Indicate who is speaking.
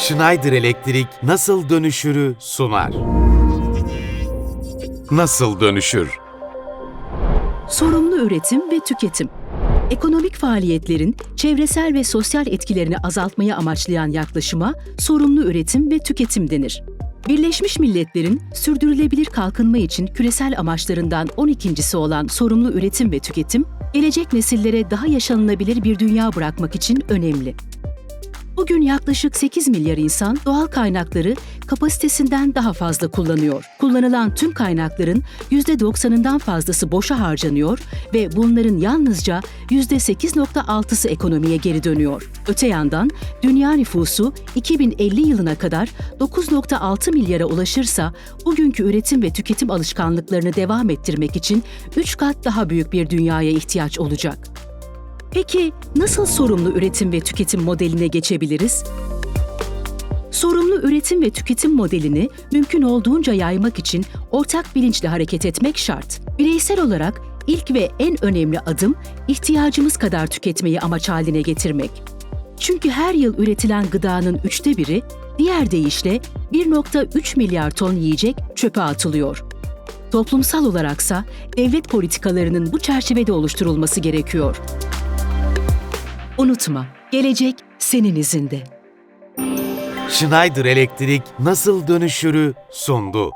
Speaker 1: Schneider Elektrik nasıl dönüşürü sunar. Nasıl dönüşür?
Speaker 2: Sorumlu üretim ve tüketim. Ekonomik faaliyetlerin çevresel ve sosyal etkilerini azaltmayı amaçlayan yaklaşıma sorumlu üretim ve tüketim denir. Birleşmiş Milletler'in sürdürülebilir kalkınma için küresel amaçlarından 12.si olan sorumlu üretim ve tüketim, gelecek nesillere daha yaşanılabilir bir dünya bırakmak için önemli. Bugün yaklaşık 8 milyar insan doğal kaynakları kapasitesinden daha fazla kullanıyor. Kullanılan tüm kaynakların %90'ından fazlası boşa harcanıyor ve bunların yalnızca %8.6'sı ekonomiye geri dönüyor. Öte yandan dünya nüfusu 2050 yılına kadar 9.6 milyara ulaşırsa bugünkü üretim ve tüketim alışkanlıklarını devam ettirmek için 3 kat daha büyük bir dünyaya ihtiyaç olacak. Peki nasıl sorumlu üretim ve tüketim modeline geçebiliriz? Sorumlu üretim ve tüketim modelini mümkün olduğunca yaymak için ortak bilinçle hareket etmek şart. Bireysel olarak ilk ve en önemli adım ihtiyacımız kadar tüketmeyi amaç haline getirmek. Çünkü her yıl üretilen gıdanın üçte biri, diğer deyişle 1.3 milyar ton yiyecek çöpe atılıyor. Toplumsal olaraksa devlet politikalarının bu çerçevede oluşturulması gerekiyor. Unutma, gelecek senin izinde.
Speaker 1: Schneider Elektrik nasıl dönüşürü sundu.